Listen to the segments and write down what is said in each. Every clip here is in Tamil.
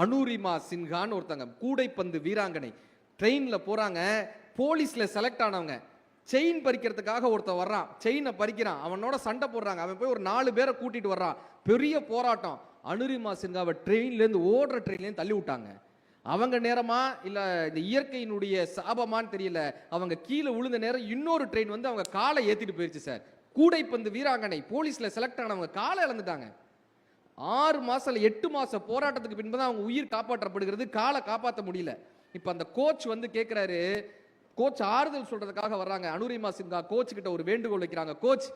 அனூரிமா சின்ஹான்னு ஒருத்தங்க கூடைப்பந்து வீராங்கனை. ட்ரெயினில் போகிறாங்க போலீஸில் செலக்ட் ஆனவங்க. செயின் பறிக்கிறதுக்காக ஒருத்தன் வர்றான் செயினை பறிக்கிறான் அவனோட சண்டை போடுறாங்க. அவன் போய் ஒரு நாலு பேரை கூட்டிட்டு வர்றான். பெரிய போராட்டம். அனுரிமா சின்ஹாவை ட்ரெயின்லேருந்து ஓடுற ட்ரெயின்லேருந்து தள்ளி விட்டாங்க. அவங்க நேரமா இல்லை இந்த இயற்கையினுடைய சாபமான்னு தெரியல அவங்க கீழே விழுந்த நேரம் இன்னொரு ட்ரெயின் வந்து அவங்க காலை ஏற்றிட்டு போயிடுச்சு சார். கூடைப்பந்து வீராங்கனை போலீஸில் செலக்ட் ஆனவங்க காலை இழந்துட்டாங்க. ஆறு மாதம் இல்லை எட்டு மாதம் போராட்டத்துக்கு பின்பு தான் அவங்க உயிர் காப்பாற்றப்படுகிறது காலை காப்பாற்ற முடியல. இப்போ அந்த கோச் வந்து கேட்குறாரு கோச் ஆறுதல் சொல்கிறதுக்காக வர்றாங்க. அனுரிமா சின்ஹா கோச் கிட்ட ஒரு வேண்டுகோள் வைக்கிறாங்க. கோச்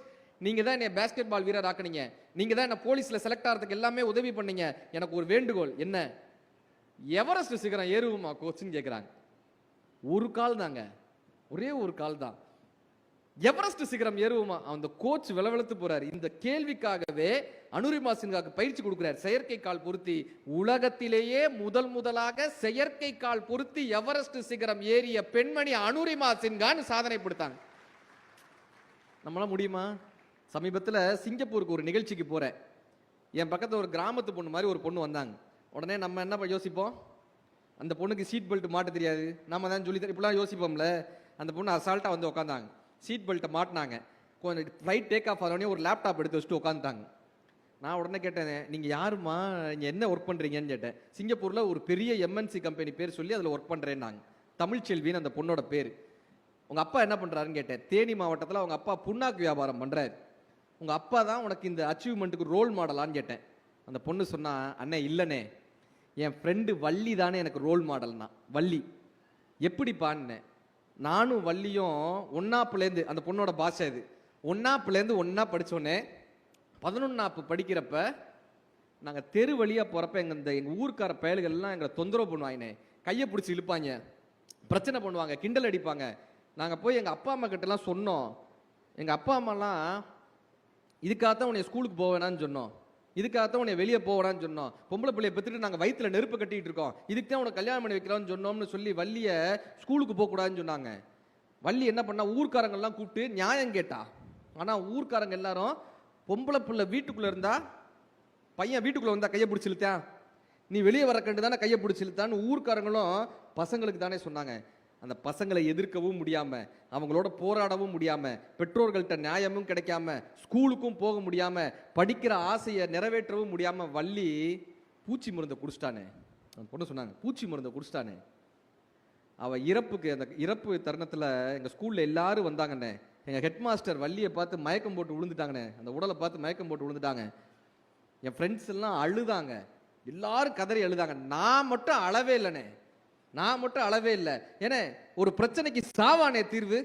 நீங்கள் தான் என்னை பேஸ்கெட் பால் வீரர் ஆக்குனீங்க. நீங்கள் தான் என்னை போலீஸில் செலக்ட் ஆகிறதுக்கு எல்லாமே உதவி பண்ணீங்க. எனக்கு ஒரு வேண்டுகோள் என்ன? எவரெஸ்ட் சிகரம் ஏறுவோமா கோச்சுன்னு கேட்குறாங்க ஒரு கால் தாங்க ஒரே ஒரு கால் தான் எவரெஸ்ட் சிகரம் ஏறுவோமா? அந்த கோச் விளவெழுத்து போறாரு. இந்த கேள்விக்காகவே அனுரிமா சின்ஹாக்கு பயிற்சி கொடுக்கிறார். செயற்கை கால் பொருத்தி உலகத்திலேயே முதல் முதலாக செயற்கை கால் பொருத்தி எவரெஸ்ட் சிகரம் ஏறிய பெண்மணி அனுரிமா சின்ஹான்னு சாதனை கொடுத்தாங்க. நம்மளால முடியுமா? சமீபத்தில் சிங்கப்பூருக்கு ஒரு நிகழ்ச்சிக்கு போறேன். என் பக்கத்தில் ஒரு கிராமத்து பொண்ணு மாதிரி ஒரு பொண்ணு வந்தாங்க. உடனே நம்ம என்ன யோசிப்போம்? அந்த பொண்ணுக்கு சீட் பெல்ட் மாட்ட தெரியாது. நம்ம தான் சொல்லி தர இப்படிலாம் யோசிப்போம்ல. அந்த பொண்ணு அசால்ட்டாக வந்து உட்காந்தாங்க சீட் பெல்ட்டை மாட்டினாங்க. கொஞ்சம் ஃப்ளைட் டேக் ஆஃப் ஆனோடனே ஒரு லேப்டாப் எடுத்து வச்சுட்டு உட்காந்துட்டாங்க நான் உடனே கேட்டேன் நீங்கள் யாருமா நீங்கள் என்ன ஒர்க் பண்ணுறீங்கன்னு கேட்டேன். சிங்கப்பூரில் ஒரு பெரிய எம்என்சி கம்பெனி பேர் சொல்லி அதில் ஒர்க் பண்ணுறேன்னாங்க தமிழ்ச்செல்வின்னு அந்த பொண்ணோட பேர். உங்கள் அப்பா என்ன பண்ணுறாருன்னு கேட்டேன். தேனி மாவட்டத்தில் அவங்க அப்பா புண்ணாக்கு வியாபாரம் பண்ணுறாரு உங்கள் அப்பா தான் உனக்கு இந்த அச்சீவ்மெண்ட்டுக்கு ரோல் மாடலான்னு கேட்டேன். அந்த பொண்ணு சொன்னா அண்ணே இல்லைண்ணே. என் ஃப்ரெண்டு வள்ளி தானே எனக்கு ரோல் மாடல்னா வள்ளி. எப்படிப்பான்னு நானும் வள்ளியும் ஒன்னாப்புலேருந்து அந்த பொண்ணோட பாஷை இது. ஒன்னாப்புலேருந்து ஒன்றா படிச்சோன்னே பதினொன்னாப்பு படிக்கிறப்ப நாங்கள் தெரு வழியாக போகிறப்ப எங்கள் இந்த எங்கள் ஊருக்கார பயல்கள்லாம் எங்களை தொந்தரவு பண்ணுவாங்கண்ணே கையை பிடிச்சி இழுப்பாங்க. பிரச்சனை பண்ணுவாங்க கிண்டல் அடிப்பாங்க. நாங்கள் போய் எங்கள் அப்பா அம்மா கிட்டலாம் சொன்னோம். எங்கள் அப்பா அம்மாலாம் இதுக்காகத்தான் உன்னை ஸ்கூலுக்கு போவேனான்னு சொன்னோம். இதுக்காகத்தான் உன்னை வெளியே போகிறான்னு சொன்னோம். பொம்பளை பிள்ளைய பெற்றுட்டு நாங்கள் வயித்துல நெருப்பு கட்டிகிட்டு இருக்கோம். இதுக்கு தான் உனக்கு கல்யாணம் பண்ணி வைக்கிறோம்னு சொன்னோம்னு சொல்லி வள்ளியை ஸ்கூலுக்கு போகக்கூடாதுன்னு சொன்னாங்க. வள்ளி என்ன பண்ணா ஊர்க்காரங்கெல்லாம் கூப்பிட்டு நியாயம் கேட்டா. ஆனால் ஊர்க்காரங்க எல்லாரும் பொம்பளை பிள்ளை வீட்டுக்குள்ளே இருந்தா பையன் வீட்டுக்குள்ளே வந்தா கையை பிடிச்சிழுத்தான் நீ வெளியே வர கண்டு தானே கையை பிடிச்சிருத்தான்னு ஊர்க்காரங்களும் பசங்களுக்கு தானே சொன்னாங்க. அந்த பசங்களை எதிர்க்கவும் முடியாமல் அவங்களோட போராடவும் முடியாமல் பெற்றோர்கள்ட்ட நியாயமும் கிடைக்காம ஸ்கூலுக்கும் போக முடியாமல் படிக்கிற ஆசையை நிறைவேற்றவும் முடியாமல் வள்ளி பூச்சி மருந்தை குடிச்சிட்டானே. அந்த பொண்ணு சொன்னாங்க பூச்சி மருந்தை குடிச்சிட்டானே. அவள் இறப்புக்கு அந்த இறப்பு தருணத்தில் எங்கள் ஸ்கூலில் எல்லாரும் வந்தாங்கண்ணே. எங்கள் ஹெட் மாஸ்டர் வள்ளியை பார்த்து மயக்கம் போட்டு விழுந்துட்டாங்கண்ணே. அந்த உடலை பார்த்து மயக்கம் போட்டு விழுந்துட்டாங்க. என் ஃப்ரெண்ட்ஸ் எல்லாம் அழுதாங்க. எல்லாரும் கதறி அழுதாங்க. நான் மட்டும் அழவே இல்லைண்ணே. நான் மட்டும் அளவே இல்லை. ஏன்னா ஒரு பிரச்சனைக்கு சாவானே தீர்வு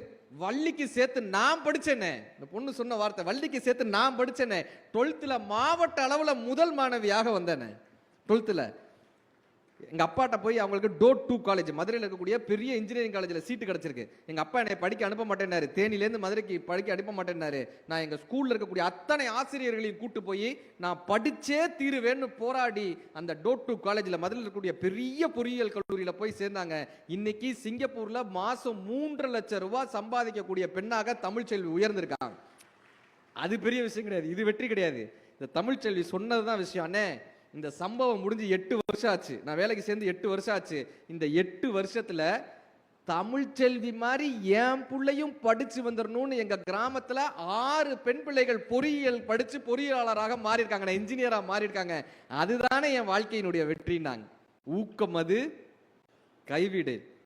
வள்ளிக்கு சேர்த்து நான் படிச்சேனே. இந்த பொண்ணு சொன்ன வார்த்தை வள்ளிக்கு சேர்த்து நான் படிச்சேனே. டுவெல்த்தில் மாவட்ட அளவில் முதல் மாணவியாக வந்தேனே. டுவெல்த்தில் எங்கள் அப்பாட்ட போய் அவங்களுக்கு டோட் டூ காலேஜ் மதுரையில் இருக்கக்கூடிய பெரிய இன்ஜினியரிங் காலேஜில் சீட்டு கிடச்சிருக்கு. எங்கள் அப்பா என்னை படிக்க அனுப்ப மாட்டேன்னாரு. தேனிலேருந்து மதுரைக்கு படிக்க அனுப்ப மாட்டேன்னாரு. நான் எங்கள் ஸ்கூலில் இருக்கக்கூடிய அத்தனை ஆசிரியர்களையும் கூட்டு போய் நான் படித்தே தீருவேன்னு போராடி அந்த டோட் டூ காலேஜில் மதுரையில் இருக்கக்கூடிய பெரிய பொறியியல் கல்லூரியில் போய் சேர்ந்தாங்க. இன்னைக்கு சிங்கப்பூரில் மாதம் மூன்று லட்சம் ரூபாய் சம்பாதிக்கக்கூடிய பெண்ணாக தமிழ்ச்செல்வி உயர்ந்திருக்காங்க. அது பெரிய விஷயம் கிடையாது. இது வெற்றி கிடையாது. இந்த தமிழ்ச்செல்வி சொன்னதுதான் விஷயம். அண்ணே இந்த சம்பவம் முடிஞ்சு எட்டு வருஷம் ஆச்சு. நான் வேலைக்கு சேர்ந்து எட்டு வருஷம் ஆச்சு. இந்த எட்டு வருஷத்துல தமிழ்ச்செல்வி மாதிரி என் பிள்ளையும் படித்து வந்துடணும்னு எங்கள் கிராமத்தில் ஆறு பெண் பிள்ளைகள் பொறியியல் படித்து பொறியியலாளராக மாறியிருக்காங்க. இன்ஜினியராக மாறியிருக்காங்க. அதுதானே என் வாழ்க்கையினுடைய வெற்றினாங்க ஊக்கம் அது கைவிடு.